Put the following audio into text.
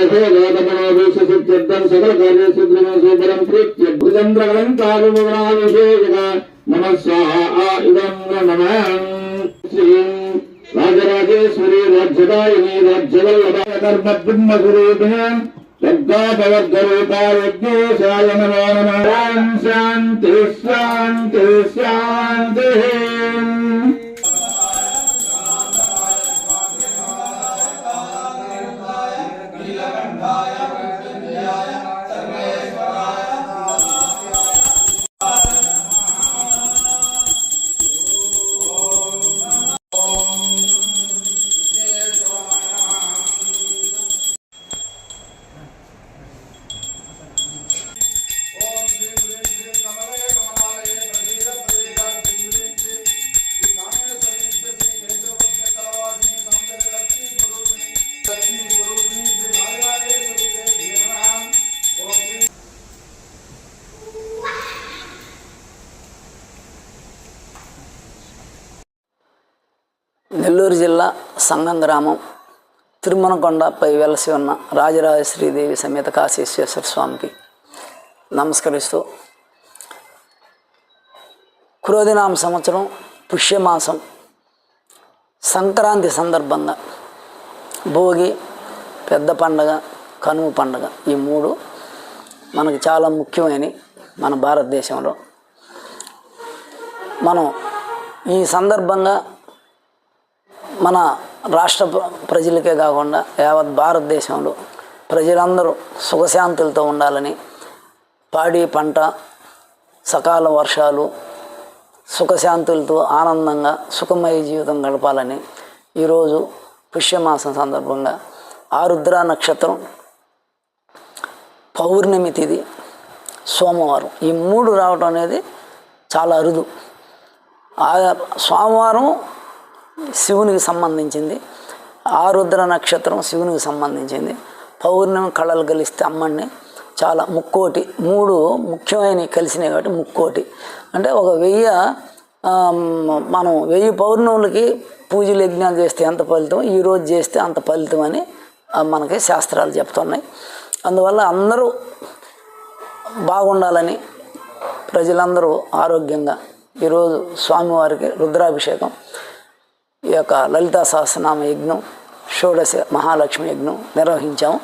శ్రీనివాసే సకల కార్యసిద్ధిమే శూభరం ప్రీత్య భుజంద్రగలంకాభిషేక నమ నమ. శ్రీం రాజరాజేశ్వరి రాజ్యదాయిని రాజ్యవల్లభాయ కర్మ నమో. శాంతి శాంతి శాంతి. నెల్లూరు జిల్లా సంగం గ్రామం తిరుమనకొండపై వెలసి ఉన్న రాజరాజశ్రీదేవి సమేత కాశీశ్వేశ్వర స్వామికి నమస్కరిస్తూ క్రోధినామ సంవత్సరం పుష్యమాసం సంక్రాంతి సందర్భంగా భోగి పెద్ద పండగ కనుమ పండగ ఈ మూడు మనకు చాలా ముఖ్యమైనవి మన భారతదేశంలో. మనం ఈ సందర్భంగా మన రాష్ట్ర ప్రజలకే కాకుండా యావత్ భారతదేశంలో ప్రజలందరూ సుఖశాంతులతో ఉండాలని పాడి పంట సకాల వర్షాలు సుఖశాంతులతో ఆనందంగా సుఖమయ జీవితం గడపాలని ఈరోజు పుష్యమాసం సందర్భంగా ఆరుద్ర నక్షత్రం పౌర్ణమి తిది సోమవారం. ఈ మూడు రావటం అనేది చాలా అరుదు. ఆ సోమవారం శివునికి సంబంధించింది. ఆరుద్ర నక్షత్రం శివునికి సంబంధించింది. పౌర్ణమి కళలు కలిస్తే అమ్మని చాలా ముక్కోటి. మూడు ముఖ్యమైనవి కలిసినాయి కాబట్టి ముక్కోటి. అంటే ఒక వెయ్యి మనం వెయ్యి పౌర్ణములకి పూజలు యజ్ఞాలు చేస్తే ఎంత ఫలితం ఈరోజు చేస్తే అంత ఫలితం అని మనకి శాస్త్రాలు చెప్తున్నాయి. అందువల్ల అందరూ బాగుండాలని ప్రజలందరూ ఆరోగ్యంగా ఈరోజు స్వామివారికి రుద్రాభిషేకం. ఈ యొక్క లలితా సహస్రనామ యజ్ఞం షోడశ మహాలక్ష్మి యజ్ఞం నిర్వహించాము.